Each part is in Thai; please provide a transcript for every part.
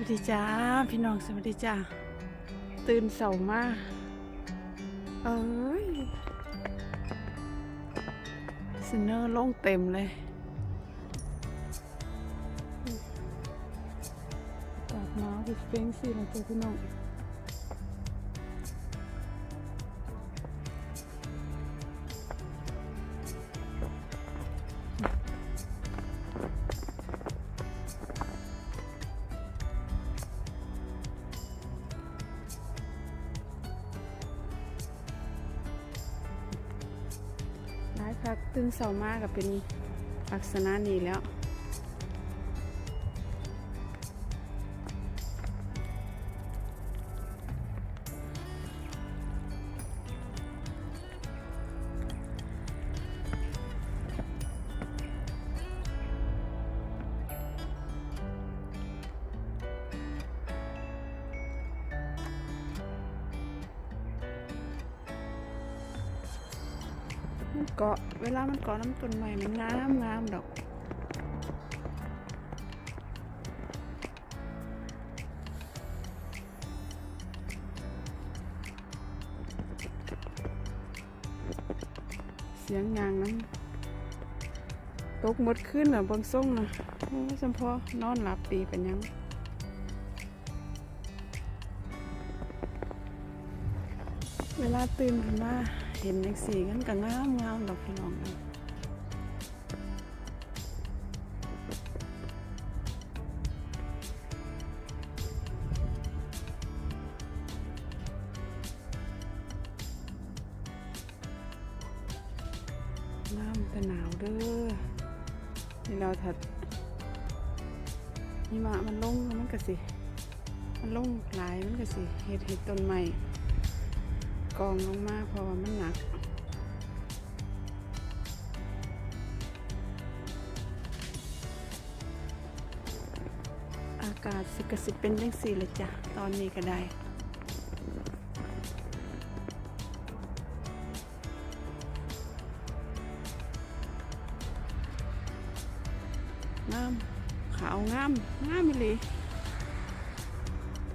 วัสดีจ้าพี่น้องสวัสดีจ้าตื่นเสามาเอ้ยสเนอร์ลงเต็มเลยอากาศหนาวเป็นเฟงสินะจ๊ะพี่น้อง พักตื่นเสามากับเป็นลักษณะนี้แล้ว มันเกาะเวลามันเกาะน้ำต้นใหม่มันงามงามดอกเสียงยางนั้นตกหมดขึ้นอะเบนส่งนะโอ้ยจำพอนอนหลับปีเป็นยังเวลาตื่นขึ้นมา เห็นเลขสีกันก็งามงามดอกพี่น้องนะงามแต่หนาวเด้อนี่เราถัดหิมะมันลงแล้วมันก็สิ มันลงหลายมันก็สิเห็ดเห็ดต้นใหม่กองลงมาเพราะว่ามันากาศสิกสิเป็นจังสี่เลยจ้ะ ตอนนี้ก็ได้งามขาวงามงามอีหลี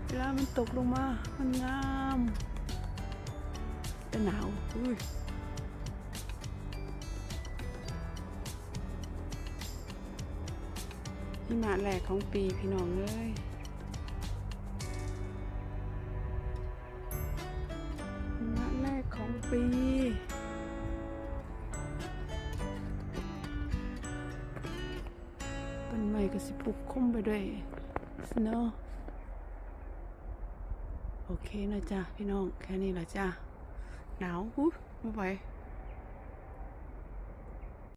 เวลามันตกลงมา มันงามแต่หนาวอุ้ย หิมะแรกของปีพี่น้องเลยหิมะแรกของปี ต้นไม้ก็สิปลุกคุ้มไปด้วยสโนโอเคนะจ๊ะพี่น้อง แค่นี้ละจ้ะ หนาวอุ๊ยไม่ไหว